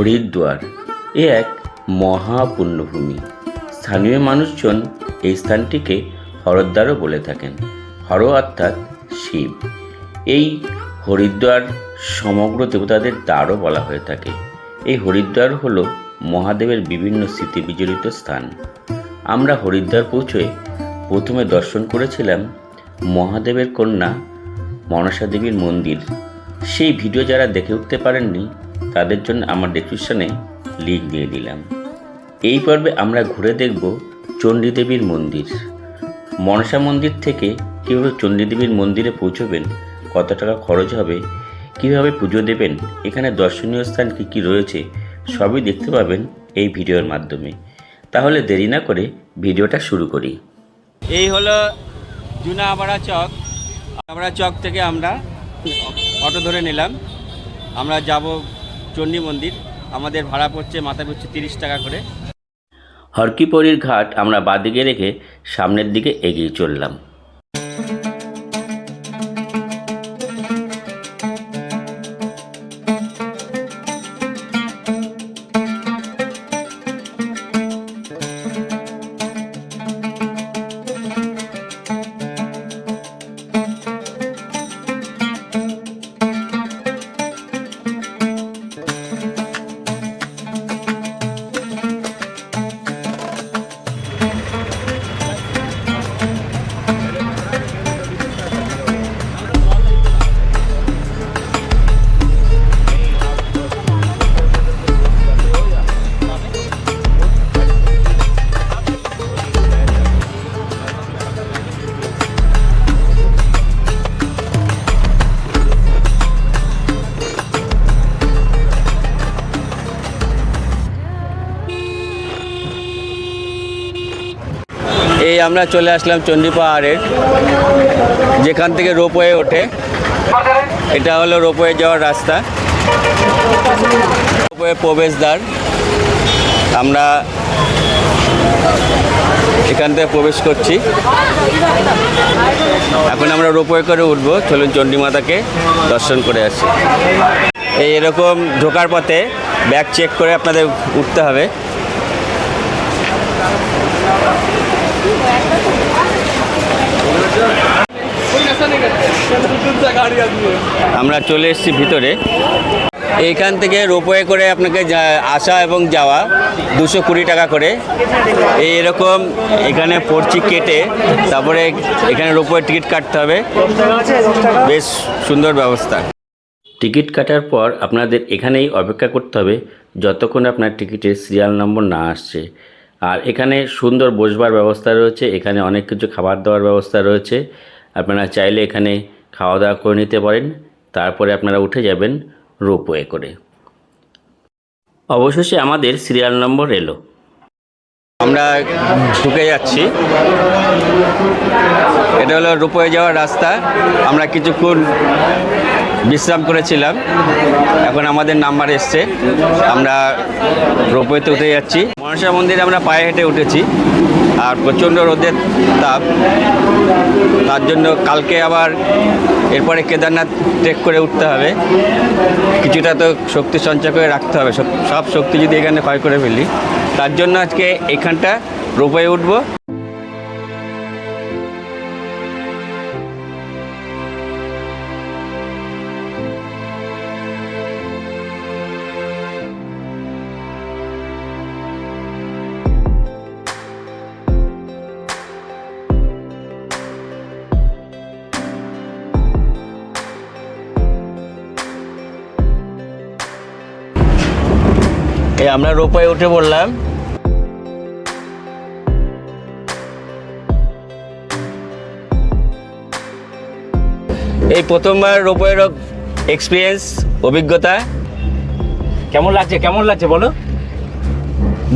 হরিদ্বার। এ এক মহাপুণ্যভূমি। স্থানীয় মানুষজন এই স্থানটিকে হরদ্বারও বলে থাকেন। হর অর্থাৎ শিব। এই হরিদ্বার সমগ্র দেবতাদের দ্বারও বলা হয়ে থাকে। এই হরিদ্বার হল মহাদেবের বিভিন্ন স্মৃতি বিজড়িত স্থান। আমরা হরিদ্বার পৌঁছে প্রথমে দর্শন করেছিলাম মহাদেবের কন্যা মনসা দেবীর মন্দির। সেই ভিডিও যারা দেখে উঠতে পারেননি তাদের জন্য আমার ডেসক্রিপশনে লিঙ্ক দিয়ে দিলাম। এই পর্বে আমরা ঘুরে দেখব চণ্ডীদেবীর মন্দির। মনসা মন্দির থেকে কীভাবে চণ্ডীদেবীর মন্দিরে পৌঁছবেন, কত টাকা খরচ হবে, কীভাবে পুজো দেবেন, এখানে দর্শনীয় স্থান কী কী রয়েছে, সবই দেখতে পাবেন এই ভিডিওর মাধ্যমে। তাহলে দেরি না করে ভিডিওটা শুরু করি। এই হলো জুনা আবাড়া চক। আবাড়া চক থেকে আমরা অটো ধরে নিলাম। আমরা যাব চণ্ডী মন্দির। আমাদের ভাড়া পড়ছে, মাথা পড়ছে তিরিশ টাকা করে। হরকিপরির ঘাট আমরা বাদিকে রেখে সামনের দিকে এগিয়ে চললাম। আমরা চলে আসলাম চণ্ডী পাহাড়ের, যেখান থেকে রোপওয়ে ওঠে। এটা হলো রোপওয়ে যাওয়ার রাস্তা। রোপওয়ে প্রবেশদ্বার। আমরা এখান থেকে প্রবেশ করছি। এখন আমরা রোপওয়ে করে উঠবো। চলুন চণ্ডী মাতাকে দর্শন করে আসি। এই এরকম ঢোকার পথে ব্যাগ চেক করে আপনাদের উঠতে হবে। আমরা চলে এসেছি ভিতরে। এইখান থেকে রোপওয়ে করে আপনাকে আসা এবং যাওয়া দুশো কুড়ি টাকা করে। এই এরকম এখানে পড়ছি কেটে, তারপরে এখানে রোপওয়ে টিকিট কাটতে হবে। বেশ সুন্দর ব্যবস্থা। টিকিট কাটার পর আপনাদের এখানেই অপেক্ষা করতে হবে যতক্ষণ আপনার টিকিটের সিরিয়াল নম্বর না আসছে। আর এখানে সুন্দর বসবার ব্যবস্থা রয়েছে, এখানে অনেক কিছু খাবার দাবার ব্যবস্থা রয়েছে। আপনারা চাইলে এখানে খাওয়া দাওয়া করে নিতে পারেন, তারপরে আপনারা উঠে যাবেন রোপওয়ে করে। অবশেষে আমাদের সিরিয়াল নম্বর এলো। আমরা ঢুকে যাচ্ছি। এটা হলো রোপওয়ে যাওয়ার রাস্তা। আমরা কিছুক্ষণ বিশ্রাম করেছিলাম। এখন আমাদের নাম্বার এসছে। আমরা রোপওয়েতে উঠে যাচ্ছি। মনসা মন্দিরে আমরা পায়ে হেঁটে উঠেছি। আর প্রচণ্ড রোদের তাপ। তার জন্য কালকে আবার এরপরে কেদারনাথ ট্রেক করে উঠতে হবে। কিছুটা তো শক্তি সঞ্চয় করে রাখতে হবে। সব শক্তি যদি এখানে ক্ষয় করে ফেলি, তার জন্য আজকে এখানটা রোপে উঠবো। আমরা রোপায় উঠে পড়লাম। এই প্রথমবার রোপওয়ের এক্সপিরিয়েন্স অভিজ্ঞতা। কেমন লাগছে? কেমন লাগছে বলো?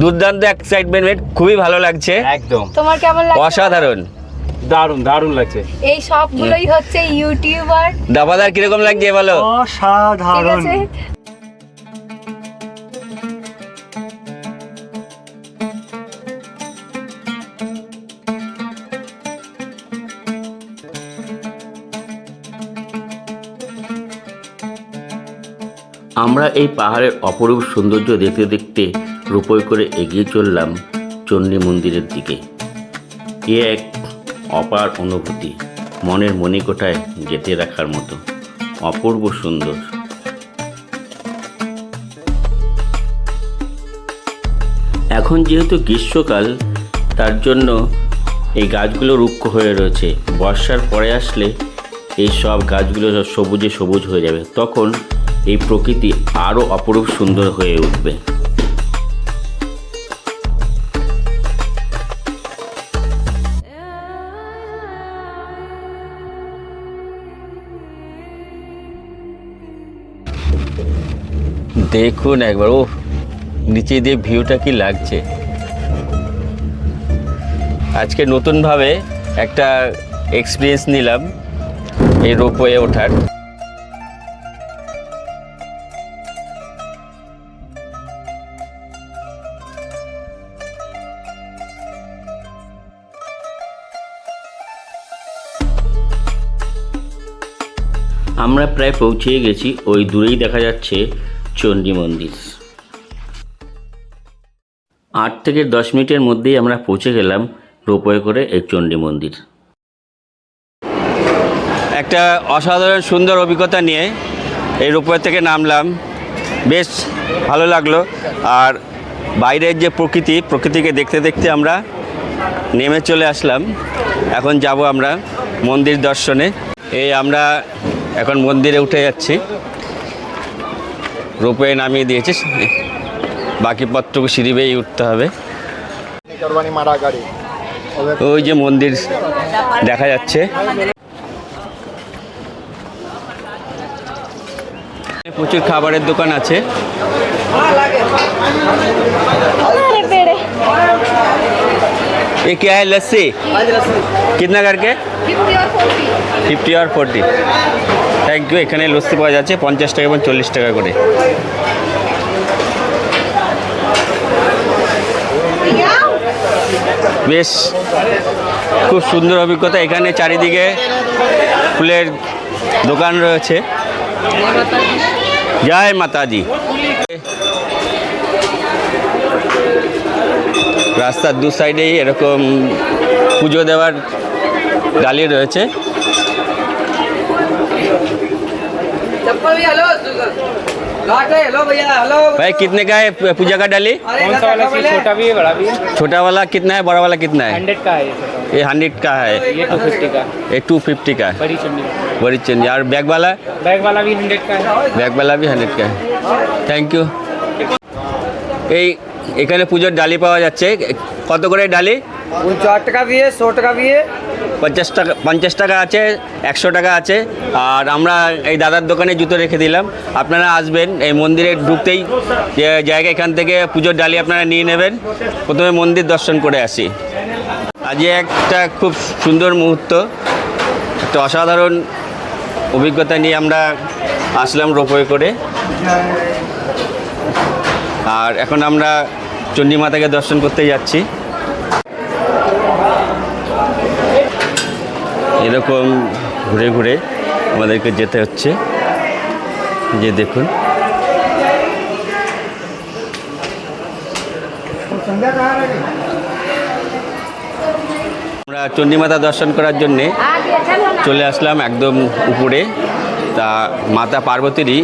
দুর্দান্ত এক্সাইটমেন্ট খুবই ভালো লাগছে। একদম। তোমার কেমন লাগছে অসাধারণ। দারুণ দারুণ লাগছে। এই সবগুলোই হচ্ছে ইউটিউবার। দাবাদার কীরকম লাগছে বলো? অসাধারণ। আমরা এই পাহাড়ের অপরূপ সৌন্দর্য দেখতে দেখতে রূপই করে এগিয়ে চললাম চণ্ডী মন্দিরের দিকে। এ এক অপার অনুভূতি, মনের মণিকোঠায় গেঁথে রাখার মতো, অপূর্ব সুন্দর। এখন যেহেতু গ্রীষ্মকাল, তার জন্য এই গাছগুলো রুক্ষ হয়ে রয়েছে। বর্ষার পরে আসলে এই সব গাছগুলো সবুজে সবুজ হয়ে যাবে। তখন এই প্রকৃতি আরও অপরূপ সুন্দর হয়ে উঠবে। দেখুন একবার ও নিচে দিয়ে ভিউটা কি লাগছে। আজকে নতুনভাবে একটা এক্সপিরিয়েন্স নিলাম এই রোপওয়ে ওঠার। আমরা প্রায় পৌঁছেই গেছি, ওই দূরেই দেখা যাচ্ছে চণ্ডী মন্দির। আট থেকে দশ মিনিটের মধ্যেই আমরা পৌঁছে গেলাম রোপওয়ে করে এই চণ্ডী মন্দির। একটা অসাধারণ সুন্দর অভিজ্ঞতা নিয়ে এই রোপওয়ে থেকে নামলাম। বেশ ভালো লাগল। আর বাইরের যে প্রকৃতি, প্রকৃতিকে দেখতে দেখতে আমরা নেমে চলে আসলাম। এখন যাব আমরা মন্দির দর্শনে। এই আমরা এখন মন্দিরে উঠে যাচ্ছি। রোপওয়ে নামিয়ে দিয়েছে। বাকি পথটুকু সিঁড়ি বেয়ে উঠতে হবে। ওই যে মন্দির দেখা যাচ্ছে। প্রচুর খাবারের দোকান আছে। ये क्या है लस्सी कितना करके ফিফটি আর ফোরটি থ্যাংক ইউ এখানে লস্যি পাওয়া যাচ্ছে পঞ্চাশ টাকা এবং চল্লিশ টাকা করে বেশ খুব সুন্দর অভিজ্ঞতা এখানে চারিদিকে ফুলের দোকান রয়েছে জয় মাতাজি রাস্তার দু সাইডেই এরকম পুজো দেওয়ার ডালি রয়েছে चप्पल भी हेलो लॉट है हेलो भैया हेलो भाई कितने का है पूजा का डाली कौन सा वाला चाहिए छोटा भी है बड़ा भी है छोटा वाला कितना है बड़ा वाला कितना है हंड्रेड का है ये छोटा ये हंड्रेड का है ये टू फिफ्टी का ये टू फिफ्टी का है बड़ी चुन्नी बड़ी चेंज और बैग वाला बैग वाला भी हंड्रेड का है ব্যাগ বেলা বি হান্ড্রেড কা থ্যাংক ইউ এই এখানে পুজোর ডালি পাওয়া যাচ্ছে। কত করে ডালি? চার টাকা দিয়ে ষোলো টাকা দিয়ে। পঞ্চাশ টাকা পঞ্চাশ টাকা আছে একশো টাকা আছে। আর আমরা এই দাদার দোকানে জুতো রেখে দিলাম। আপনারা আসবেন এই মন্দিরে ঢুকতেই জায়গা এখান থেকে পুজোর ডালি আপনারা নিয়ে নেবেন। প্রথমে মন্দির দর্শন করে আসি। আজকে একটা খুব সুন্দর মুহূর্ত একটা অসাধারণ অভিজ্ঞতা নিয়ে আমরা আসলাম রোপওয়ে করে। আর এখন আমরা চণ্ডী মাতাকে দর্শন করতে যাচ্ছি। এরকম ঘুরে ঘুরে আমাদেরকে যেতে হচ্ছে। যে দেখুন। আমরা চণ্ডীমাতা দর্শন করার জন্যে চলে আসলাম একদম উপরে। তা মাতা পার্বতীরই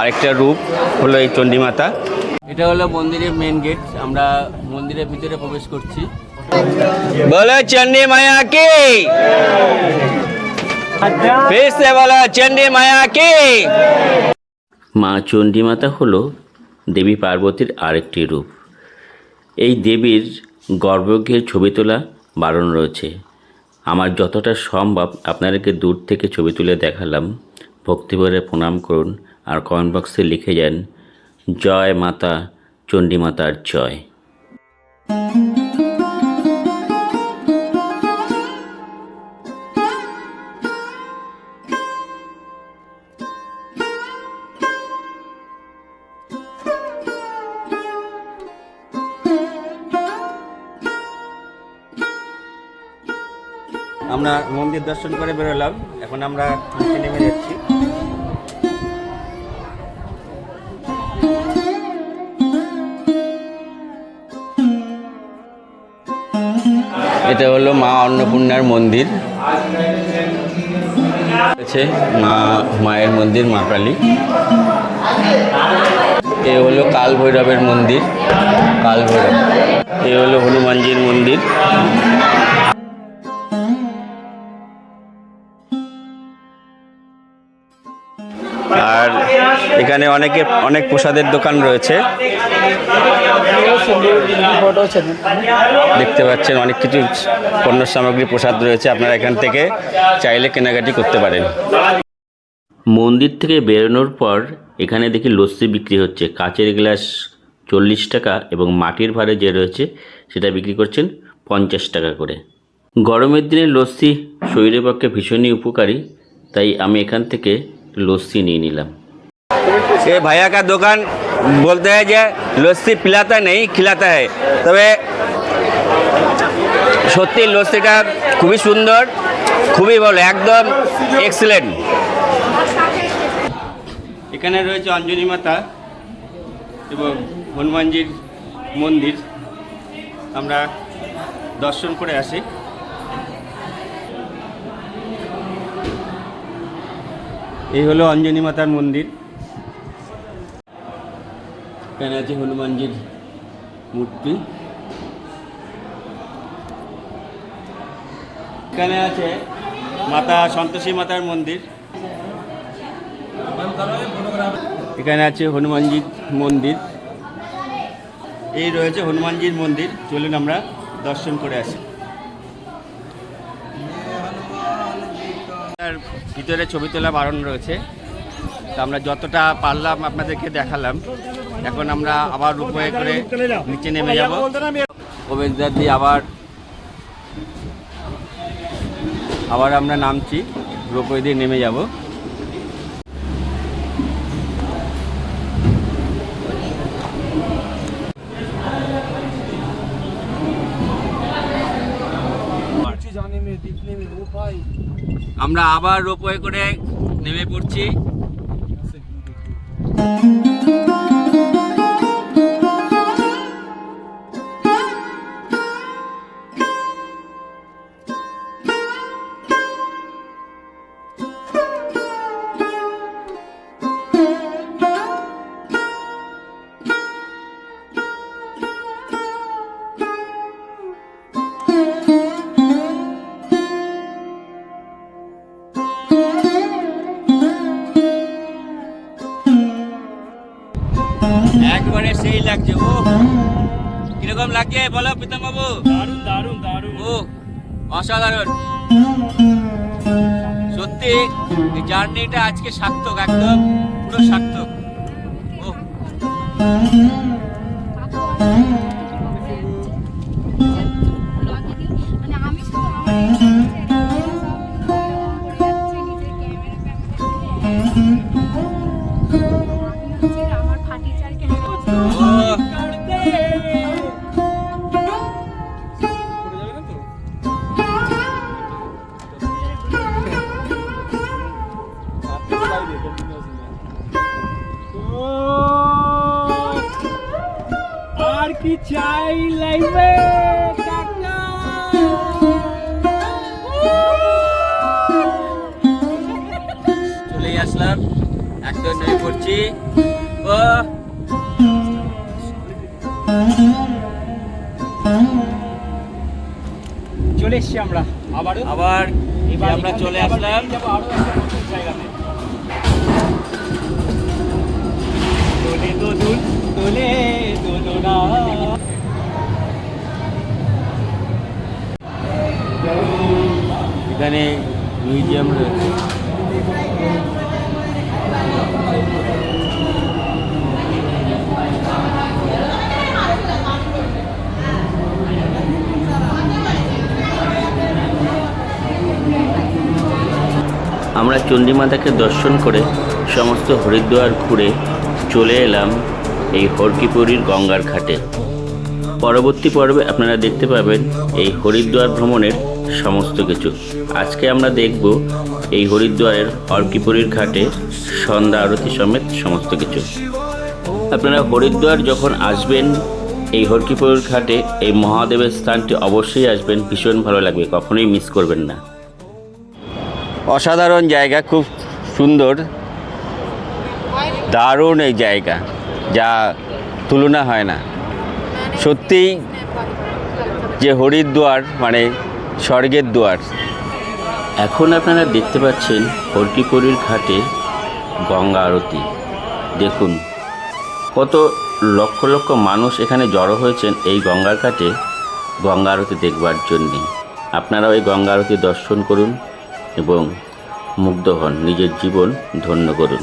আরেকটা রূপ হলো এই চণ্ডীমাতা। এটা হলো মন্দিরের মেন গেট আমরা মন্দিরের ভিতরে প্রবেশ করছি। বলো চন্ডী মায়া কি? বলো চন্ডী মায়া কি? মা চণ্ডী মাতা হলো দেবী পার্বতীর আরেকটি রূপ। এই দেবীর গর্বকে ছবি তোলা বারণ রয়েছে। আমার যতটা সম্ভব আপনাদেরকে দূর থেকে ছবি তুলে দেখালাম। ভক্তিভরে প্রণাম করুন আর কমেন্ট বক্সে লিখে যান জয় মাতা চণ্ডীমাতার জয় আমরা মন্দির দর্শন করে বেরোলাম। এখন আমরা নেমে যাচ্ছি। এটা হলো মা অন্নপূর্ণার মন্দির। আছে মা মায়ের মন্দির, মা কালী। এ হলো কাল ভৈরবের মন্দির। কাল ভৈরব এ হলো হনুমানজির মন্দির। এখানে অনেকে, অনেক প্রসাদের দোকান রয়েছে। দেখতে পাচ্ছেন অনেক কিছু পণ্য সামগ্রী, প্রসাদ রয়েছে। আপনারা এখান থেকে চাইলে কেনাকাটি করতে পারেন। মন্দির থেকে বেরোনোর পর এখানে দেখি লস্যি বিক্রি হচ্ছে। কাচের গ্লাস চল্লিশ টাকা এবং মাটির ভারে যে রয়েছে সেটা বিক্রি করছেন পঞ্চাশ টাকা করে। গরমের দিনে লস্যি শরীরের পক্ষে ভীষণই উপকারী, তাই আমি এখান থেকে লস্যি নিয়ে নিলাম। ये भैया का दुकान बोलते हैं যে লস্যি পিলাতা নেই খিলাতা है তবে সত্যি লস্যিটা খুবই সুন্দর খুবই ভালো একদম এক্সেলেন্ট এখানে রয়েছে অঞ্জলি মাতা এবং হনুমানজির মন্দির আমরা দর্শন করে আসি এই হলো অঞ্জনী মাতার মন্দির এখানে আছে হনুমানজির মূর্তি। এখানে আছে মাতা সন্তোষী মাতার মন্দির। এখানে আছে হনুমানজির মন্দির। এই রয়েছে হনুমানজির মন্দির। চলুন আমরা দর্শন করে আসি। তার ভিতরে ছবি তোলা বারণ রয়েছে। তো আমরা যতটা পারলাম আপনাদেরকে দেখালাম। এখন আমরা আবার রূপয়ে করে নিচে নেমে যাব। প্রবেশদ্বার দিয়ে আবার আবার আমরা নামছি রূপয়ে দিয়ে নেমে যাব। আমরা আবার রোপওয়ে করে নেমে পড়ছি। একবারে সেই লাগছে ও। কীরকম লাগছে? বলো প্রীতম বাবু দারুণ দারুণ দারুণ। ও অসাধারণ। সত্যি এই জার্নিটা আজকে সার্থক একদম পুরো সার্থক। ও। রয়েছে আমরা চণ্ডীমাতাকে দর্শন করে সমস্ত হরিদ্বার ঘুরে চলে এলাম এই হরকিপুরীর গঙ্গার ঘাটে। পরবর্তী পর্বে আপনারা দেখতে পাবেন এই হরিদ্বার ভ্রমণের সমস্ত কিছু। আজকে আমরা দেখব এই হরিদ্বারের হরকিপুরীর ঘাটে সন্ধ্যা আরতি সমেত সমস্ত কিছু। আপনারা হরিদ্বার যখন আসবেন, এই হরকিপুর ঘাটে এই মহাদেবের স্থানটি অবশ্যই আসবেন, ভীষণ ভালো লাগবে, কখনোই মিস করবেন না। অসাধারণ জায়গা, খুব সুন্দর। দারুণ এই জায়গা, যা তুলনা হয় না। সত্যিই যে হরিদ্বার মানে স্বর্গের দুয়ার। এখন আপনারা দেখতে পাচ্ছেন হরকিপুরীর ঘাটে গঙ্গা আরতি। দেখুন, কত লক্ষ লক্ষ মানুষ এখানে জড়ো হয়েছেন এই গঙ্গার ঘাটে গঙ্গা আরতি দেখবার জন্যে। আপনারাও এই গঙ্গা আরতি দর্শন করুন এবং মুগ্ধ হন, নিজের জীবন ধন্য করুন।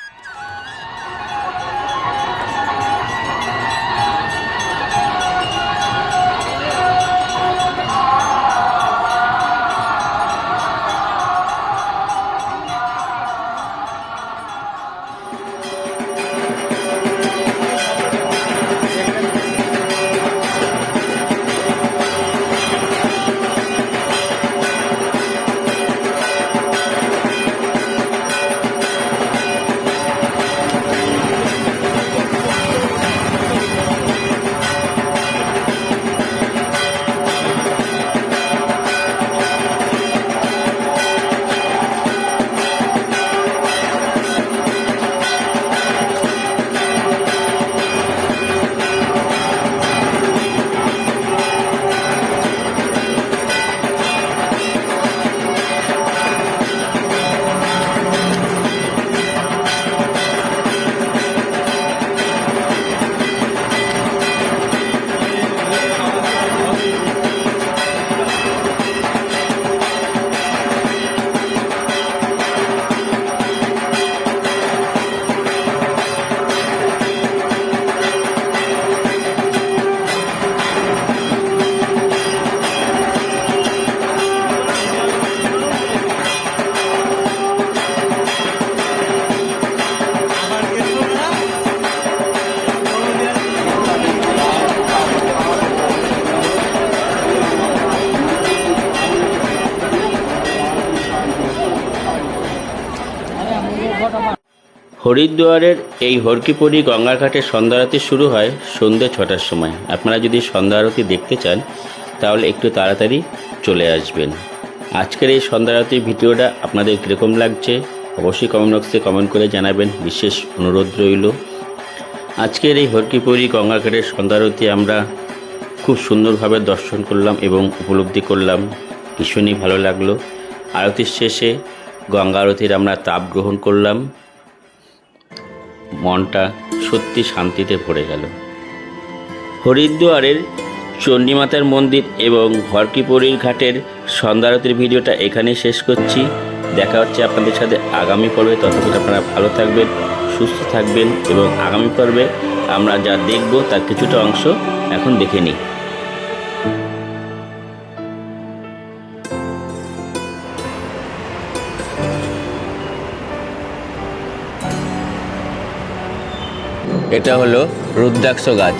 হরিদ্বারের এই হরকিপুরি গঙ্গার ঘাটে সন্ধ্যা আরতি শুরু হয় সন্ধ্যে ছটার সময়। আপনারা যদি সন্ধ্যা আরতি দেখতে চান, তাহলে একটু তাড়াতাড়ি চলে আসবেন। আজকের এই সন্ধ্যা আরতির ভিডিওটা আপনাদের কীরকম লাগছে, অবশ্যই কমেন্ট বক্সে কমেন্ট করে জানাবেন, বিশেষ অনুরোধ রইল। আজকের এই হরকিপুরি গঙ্গা ঘাটের সন্ধ্যা আরতি আমরা খুব সুন্দরভাবে দর্শন করলাম এবং উপলব্ধি করলাম। ভীষণই ভালো লাগল। আরতির শেষে গঙ্গা আরতির আমরা তাপ গ্রহণ করলাম। মনটা সত্যি শান্তিতে ভরে গেল। হরিদ্বারের চণ্ডীমাতার মন্দির এবং হরকিপুরীর ঘাটের সন্ধ্যারতির ভিডিওটা এখানেই শেষ করছি। দেখা হচ্ছে আপনাদের সাথে আগামী পর্বে। ততক্ষণ আপনারা ভালো থাকবেন, সুস্থ থাকবেন এবং আগামী পর্বে আমরা যা দেখব তার কিছুটা অংশ এখন দেখে নিই। এটা হলো রুদ্রাক্ষ গাছ।